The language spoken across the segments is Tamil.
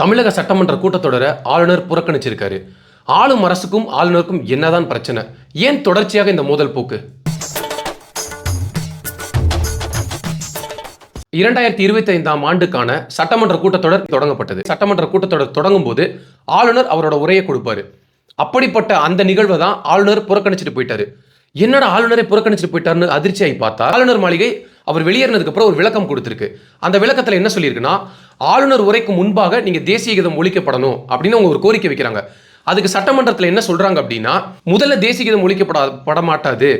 தமிழக சட்டமன்ற கூட்டத்தொடரை ஆளுநர் புறக்கணிச்சிருக்காரு. ஆளும் அரசுக்கும் ஆளுநருக்கும் என்னதான் பிரச்சனை? ஏன் தொடர்ச்சியாக இந்த மோதல் போக்கு? இரண்டாயிரத்தி இருபத்தி ஐந்தாம் ஆண்டுக்கான சட்டமன்ற கூட்டத்தொடர் தொடங்கப்பட்டது. சட்டமன்ற கூட்டத்தொடர் தொடங்கும் போது ஆளுநர் அவரோட உரையை கொடுப்பாரு. அப்படிப்பட்ட அந்த நிகழ்வை தான் ஆளுநர் புறக்கணிச்சிட்டு போயிட்டாரு. என்னடா ஆளுநரை புறக்கணிச்சிட்டு போயிட்டாருன்னு அதிர்ச்சியாகி பார்த்தா ஆளுநர் மாளிகை அவர் வெளியேறினதுக்கப்புறம் ஒரு விளக்கம் கொடுத்துருக்கு. அந்த விளக்கத்தில் என்ன சொல்லியிருக்குன்னா ஆளுநர் உரைக்கு முன்பாக நீங்கள் தேசிய கீதம் ஒழிக்கப்படணும் அப்படின்னு அவங்க ஒரு கோரிக்கை வைக்கிறாங்க. அதுக்கு சட்டமன்றத்தில் என்ன சொல்கிறாங்க அப்படின்னா முதல்ல தேசிய கீதம் ஒழிக்கப்பட பட மாட்டாது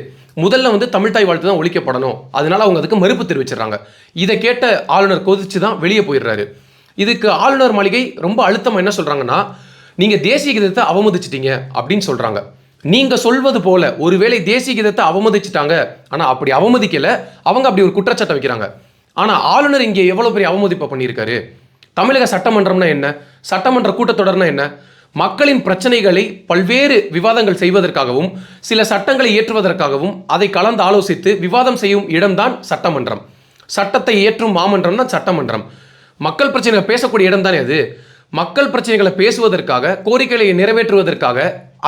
முதல்ல வந்து தமிழ் தாய் வாழ்த்து தான் ஒழிக்கப்படணும். அதனால அவங்க அதுக்கு மறுப்பு தெரிவிச்சிடுறாங்க. இதை கேட்ட ஆளுநர் கொதிச்சு தான் வெளியே போயிடுறாரு. இதுக்கு ஆளுநர் மாளிகை ரொம்ப அழுத்தமாக என்ன சொல்கிறாங்கன்னா நீங்கள் தேசிய கீதத்தை அவமதிச்சிட்டீங்க அப்படின்னு சொல்கிறாங்க நீங்கள் சொல்வது போல ஒருவேளை தேசிய கீதத்தை அவமதிச்சிட்டாங்க ஆனால் அப்படி அவமதிக்கலை அவங்க அப்படி ஒரு குற்றச்சாட்டை வைக்கிறாங்க. ஆனால் ஆளுநர் இங்கே எவ்வளோ பெரிய அவமதிப்பை பண்ணியிருக்காரு? தமிழக சட்டமன்றம்னா என்ன? சட்டமன்ற கூட்டத்தொடர்னா என்ன? மக்களின் பிரச்சனைகளை பல்வேறு விவாதங்கள் செய்வதற்காகவும் சில சட்டங்களை இயற்றுவதற்காகவும் அதை கலந்து ஆலோசித்து விவாதம் செய்யும் இடம்தான் சட்டமன்றம். சட்டத்தை இயற்றும் மாமன்றம் தான் சட்டமன்றம். மக்கள் பிரச்சனைகளை பேசக்கூடிய இடம் தானே அது? மக்கள் பிரச்சனைகளை பேசுவதற்காக கோரிக்கைகளை நிறைவேற்றுவதற்காக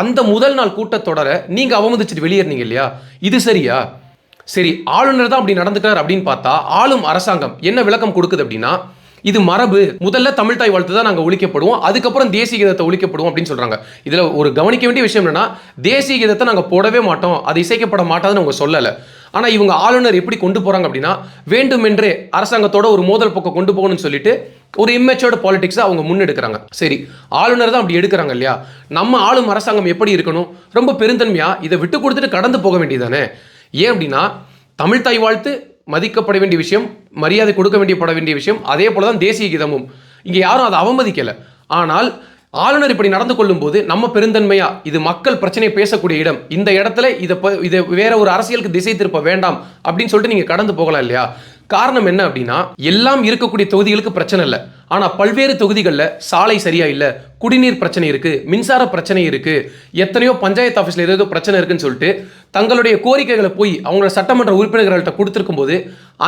அந்த முதல் நாள் கூட்டத்தொடரை நீங்கள் அவமதிச்சுட்டு வெளியேறினீங்க இல்லையா? இது சரியா? சரி ஆளுநர் தான் அப்படி நடந்துக்கிறார் அப்படின்னு பார்த்தா ஆளும் அரசாங்கம் என்ன விளக்கம் கொடுக்குது அப்படின்னா இது மரபு. முதல்ல தமிழ் தாய் வாழ்த்து தான் நாங்கள் ஒழிக்கப்படுவோம் அதுக்கப்புறம் தேசிய கீதத்தை ஒழிக்கப்படுவோம் அப்படின்னு சொல்கிறாங்க இதில் ஒரு கவனிக்க வேண்டிய விஷயம் என்னன்னா தேசிய கீதத்தை நாங்கள் போடவே மாட்டோம் அது இசைக்கப்பட மாட்டாதுன்னு அவங்க சொல்லலை. ஆனால் இவங்க ஆளுநர் எப்படி கொண்டு போகிறாங்க அப்படின்னா வேண்டுமென்றே அரசாங்கத்தோட ஒரு மோதல் பக்கம் கொண்டு போகணும்னு சொல்லிட்டு ஒரு இம்மெச்சோர்டு பாலிடிக்ஸை அவங்க முன்னெடுக்கிறாங்க. சரி ஆளுநர் தான் அப்படி எடுக்கிறாங்க இல்லையா? நம்ம ஆளும் அரசாங்கம் எப்படி இருக்கணும்? ரொம்ப பெருந்தன்மையா இதை விட்டு கொடுத்துட்டு கடந்து போக வேண்டியதானே ஏன் அப்படின்னா தமிழ் தாய் வாழ்த்து மதிக்கப்பட வேண்டிய விஷயம் மரியாதை கொடுக்க வேண்டிய பட வேண்டிய விஷயம் அதே போல தான் தேசிய கீதமும். இங்கே யாரும் அதை அவமதிக்கலை. ஆனால் ஆளுநர் இப்படி நடந்து கொள்ளும்போது நம்ம பெருந்தன்மையா இது மக்கள் பிரச்சனையை பேசக்கூடிய இடம் இந்த இடத்துல இதை இதை வேற ஒரு அரசியலுக்கு திசை திருப்ப வேண்டாம் அப்படின்னு சொல்லிட்டு நீங்க கடந்து போகலாம் இல்லையா? காரணம் என்ன அப்படின்னா எல்லாம் இருக்கக்கூடிய தொகுதிகளுக்கு பிரச்சனை இல்லை. ஆனால் பல்வேறு தொகுதிகளில் சாலை சரியா இல்லை குடிநீர் பிரச்சனை இருக்கு மின்சார பிரச்சனை இருக்கு எத்தனையோ பஞ்சாயத்து ஆஃபீஸில் ஏதோ பிரச்சனை இருக்குன்னு சொல்லிட்டு தங்களுடைய கோரிக்கைகளை போய் அவங்களோட சட்டமன்ற உறுப்பினர்கள்ட்ட கொடுத்துருக்கும் போது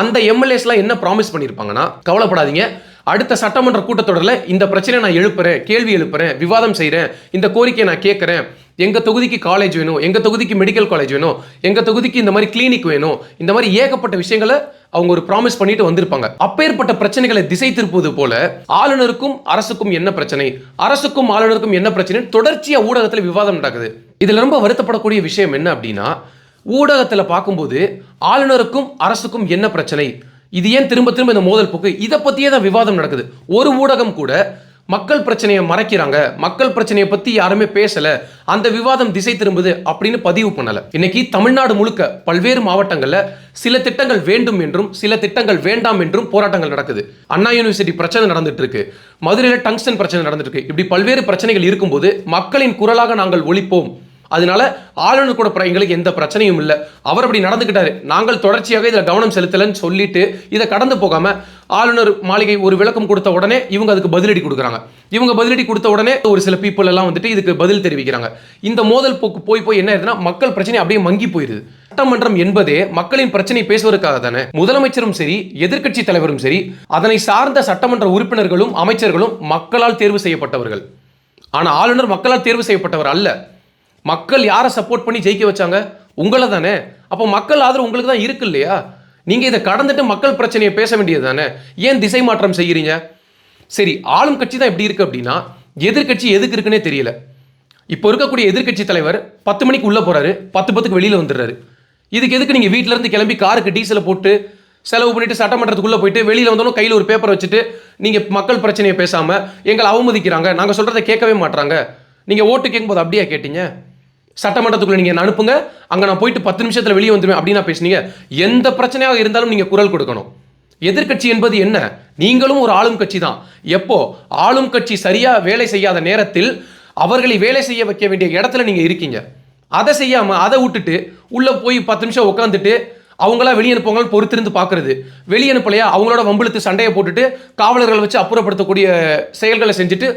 அந்த எம்எல்ஏஸ்லாம் என்ன ப்ராமிஸ் பண்ணியிருப்பாங்கன்னா கவலைப்படாதீங்க. அடுத்த சட்டமன்ற கூட்டத்தொடரில் இந்த பிரச்சனையை நான் எழுப்புறேன் கேள்வி எழுப்புறேன் விவாதம் செய்கிறேன் இந்த கோரிக்கையை நான் கேட்குறேன். எங்கள் தொகுதிக்கு காலேஜ் வேணும் எங்கள் தொகுதிக்கு மெடிக்கல் காலேஜ் வேணும் எங்கள் தொகுதிக்கு இந்த மாதிரி கிளினிக் வேணும் இந்த மாதிரி ஏகப்பட்ட விஷயங்களை அவங்க ஒரு ப்ராமிஸ் பண்ணிட்டு வந்திருப்பாங்க. அப்பேற்பட்ட பிரச்சனைகளை திசை திருப்புவது போல ஆளுநருக்கும் அரசுக்கும் என்ன பிரச்சனை? அரசுக்கும் ஆளுநருக்கும் என்ன பிரச்சனை? தொடர்ச்சியாக ஊடகத்தில் விவாதம் நடக்குது. இதில் ரொம்ப வருத்தப்படக்கூடிய விஷயம் என்ன அப்படின்னா ஊடகத்தில் பார்க்கும்போது ஆளுநருக்கும் அரசுக்கும் என்ன பிரச்சனை? இது ஏன் திரும்ப திரும்ப இந்த மோதல் போக்கு? இதை பற்றியே தான் விவாதம் நடக்குது. ஒரு ஊடகம் கூட மக்கள் பிரச்சனையை மறைக்கிறாங்க. மக்கள் பிரச்சனையை பற்றி யாருமே பேசலை. அந்த விவாதம் திசை திரும்புது அப்படின்னு பதிவு பண்ணலை. இன்னைக்கு தமிழ்நாடு முழுக்க பல்வேறு மாவட்டங்களில் சில திட்டங்கள் வேண்டும் என்றும் சில திட்டங்கள் வேண்டாம் என்றும் போராட்டங்கள் நடக்குது. அண்ணா யூனிவர்சிட்டி பிரச்சனை நடந்துட்டு இருக்கு. மதுரையில் டங்ஸ்டன் பிரச்சனை நடந்துட்டு இருக்கு. இப்படி பல்வேறு பிரச்சனைகள் இருக்கும்போது மக்களின் குரலாக நாங்கள் ஒழிப்போம் அதனால ஆளுநர் கூட எங்களுக்கு எந்த பிரச்சனையும் இல்லை. அவர் அப்படி நடந்துக்கிட்டாரு. நாங்கள் தொடர்ச்சியாக இதில் கவனம் செலுத்தலைன்னு சொல்லிட்டு இதை கடந்து போகாம ஆளுநர் மாளிகை ஒரு விளக்கம் கொடுத்த உடனே இவங்க அதுக்கு பதிலடி கொடுக்குறாங்க. இவங்க பதிலடி கொடுத்த உடனே ஒரு சில பீப்புள் எல்லாம் வந்துட்டு இதுக்கு பதில் தெரிவிக்கிறாங்க. இந்த மோதல் போக்கு போய் போய் என்ன ஆயிருதுன்னா மக்கள் பிரச்சனை அப்படியே மங்கி போயிருது. சட்டமன்றம் என்பதே மக்களின் பிரச்சனை பேசுவதற்காக தானே. முதலமைச்சரும் சரி எதிர்க்கட்சி தலைவரும் சரி அதனை சார்ந்த சட்டமன்ற உறுப்பினர்களும் அமைச்சர்களும் மக்களால் தேர்வு செய்யப்பட்டவர்கள். ஆனால் ஆளுநர் மக்களால் தேர்வு செய்யப்பட்டவர் அல்ல. மக்கள் யாரை சப்போர்ட் பண்ணி ஜெயிக்க வச்சாங்க? உங்களை தானே. அப்போ மக்கள் ஆதரவு உங்களுக்கு தான் இருக்கு இல்லையா? நீங்கள் இதை கடந்துட்டு மக்கள் பிரச்சனையை பேச வேண்டியது தானே. ஏன் திசை மாற்றம் செய்கிறீங்க சரி ஆளும் கட்சி தான் எப்படி இருக்குது அப்படின்னா எதிர்க்கட்சி எதுக்கு இருக்குன்னே தெரியல. இப்போ இருக்கக்கூடிய எதிர்க்கட்சி தலைவர் பத்து மணிக்கு உள்ளே போகிறாரு பத்து பத்துக்கு வெளியில் வந்துடுறாரு. இதுக்கு எதுக்கு நீங்கள் வீட்டிலேருந்து இருந்து கிளம்பி காருக்கு டீசலை போட்டு செலவு பண்ணிட்டு சட்டமன்றத்துக்குள்ளே போயிட்டு வெளியில் வந்தாலும் கையில் ஒரு பேப்பர் வச்சுட்டு நீங்கள் மக்கள் பிரச்சனையை பேசாமல் எங்களை அவமதிக்கிறாங்க நாங்கள் சொல்கிறத கேட்கவே மாட்டுறாங்க நீங்கள் ஓட்டு கேட்கும்போது அப்படியா கேட்டீங்க? சட்டமன்றத்துக்குள்ள நீங்க அனுப்புங்க. அங்கே நான் போயிட்டு பத்து நிமிஷத்தில் வெளியே வந்துருவேன் அப்படின்னு பேசுனீங்க. எந்த பிரச்சனையாக இருந்தாலும் நீங்க குரல் கொடுக்கணும். எதிர்க்கட்சி என்பது என்ன? நீங்களும் ஒரு ஆளும் கட்சி தான். எப்போ? ஆளும் கட்சி சரியா வேலை செய்யாத நேரத்தில் அவர்களை வேலை செய்ய வைக்க வேண்டிய இடத்துல நீங்க இருக்கீங்க. அதை செய்யாம அதை விட்டுட்டு உள்ள போய் பத்து நிமிஷம் உட்காந்துட்டு அவங்களா வெளியே அனுப்புவாங்கன்னு பொறுத்திருந்து பார்க்குறது வெளியே அனுப்பலையா? அவங்களோட வம்பிழுத்து சண்டையை போட்டுட்டு காவலர்களை வச்சு அப்புறப்படுத்தக்கூடிய செயல்களை செஞ்சுட்டு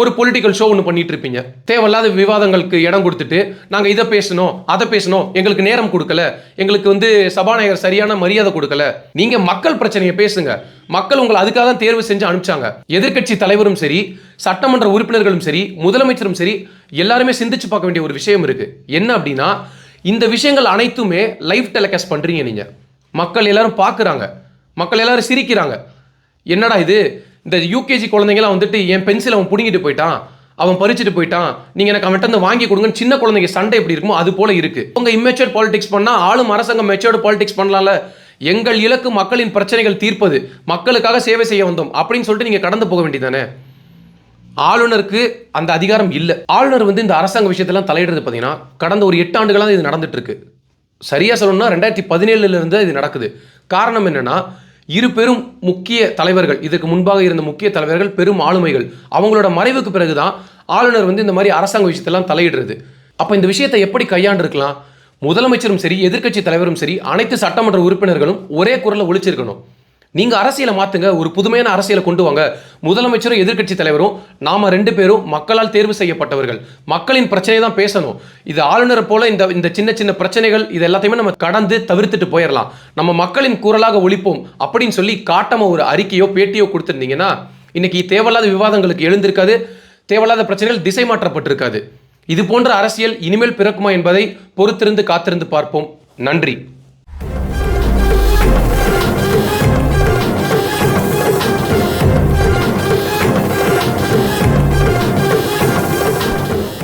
ஒரு பொலிட்டிக்கல் ஷோ ஒன்று பண்ணிட்டு இருப்பீங்க தேவையில்லாத விவாதங்களுக்கு இடம் கொடுத்துட்டு நாங்கள் இதை பேசணும் அதை பேசணும் எங்களுக்கு நேரம் கொடுக்கல எங்களுக்கு வந்து சபாநாயகர் சரியான மரியாதை கொடுக்கல. நீங்கள் மக்கள் பிரச்சனையை பேசுங்க. மக்கள் உங்களை அதுக்காக தான் தேர்வு செஞ்சு அனுப்பிச்சாங்க. எதிர்க்கட்சி தலைவரும் சரி சட்டமன்ற உறுப்பினர்களும் சரி முதலமைச்சரும் சரி எல்லாருமே சிந்திச்சு பார்க்க வேண்டிய ஒரு விஷயம் இருக்கு. என்ன அப்படின்னா இந்த விஷயங்கள் அனைத்துமே லைவ் டெலிகாஸ்ட் பண்ணுறீங்க நீங்கள் மக்கள் எல்லாரும் பார்க்குறாங்க. மக்கள் எல்லாரும் சிரிக்கிறாங்க. என்னடா இது? இந்த யூகேஜி குழந்தைங்கலாம் வந்துட்டு என் பென்சில் அவன் பிடுங்கிட்டு போயிட்டான். அவன் பறிச்சுட்டு போயிட்டான். நீங்கள் எனக்கு அவன்கிட்ட இருந்து வாங்கி கொடுங்கன்னு சின்ன குழந்தைங்க சண்டை எப்படி இருக்குமோ அது போல இருக்கு. உங்கள் இம்மெச்சூர் பாலிடிக்ஸ் பண்ணால் ஆளும் அரசாங்கம் மெச்சூர்டு பாலிடிக்ஸ் பண்ணலாம்ல. எங்கள் இலக்கு மக்களின் பிரச்சனைகள் தீர்ப்பது. மக்களுக்காக சேவை செய்ய வந்தோம் அப்படின்னு சொல்லிட்டு நீங்கள் கடந்து போக வேண்டியதானே ஆளுநருக்கு அந்த அதிகாரம் இல்லை. ஆளுநர் வந்து இந்த அரசாங்க விஷயத்தெல்லாம் தலையிடுறது பார்த்தீங்கன்னா கடந்த ஒரு எட்டு ஆண்டுகளாக இது நடந்துட்டு இருக்கு. சரியாக சொல்லணும்னா ரெண்டாயிரத்தி பதினேழுல இருந்து இது நடக்குது. காரணம் என்னன்னா இரு பெரும் முக்கிய தலைவர்கள் இதற்கு முன்பாக இருந்த முக்கிய தலைவர்கள் பெரும் ஆளுமைகள். அவங்களோட மறைவுக்கு பிறகுதான் ஆளுநர் வந்து இந்த மாதிரி அரசாங்க விஷயத்தெல்லாம் தலையிடுறது. அப்போ இந்த விஷயத்தை எப்படி கையாண்டிருக்கலாம்? முதலமைச்சரும் சரி எதிர்க்கட்சி தலைவரும் சரி அனைத்து சட்டமன்ற உறுப்பினர்களும் ஒரே குரலில் ஒழிச்சிருக்கணும் நீங்கள் அரசியலை மாத்துங்க ஒரு புதுமையான அரசியலை கொண்டு வாங்க. முதலமைச்சரும் எதிர்க்கட்சி தலைவரும் நாம ரெண்டு பேரும் மக்களால் தேர்வு செய்யப்பட்டவர்கள். மக்களின் பிரச்சனையை தான் பேசணும். இது ஆளுநர் போல இந்த இந்த சின்ன சின்ன பிரச்சனைகள் இது எல்லாத்தையுமே நம்ம கடந்து தவிர்த்துட்டு போயிடலாம் நம்ம மக்களின் குரலாக ஒழிப்போம் அப்படின்னு சொல்லி காட்டமாக ஒரு அறிக்கையோ பேட்டியோ கொடுத்துருந்தீங்கன்னா இன்னைக்கு தேவையில்லாத விவாதங்களுக்கு எழுந்திருக்காது. தேவையில்லாத பிரச்சனைகள் திசை மாற்றப்பட்டிருக்காது இது போன்ற அரசியல் இனிமேல் பிறக்குமா என்பதை பொறுத்திருந்து காத்திருந்து பார்ப்போம். நன்றி.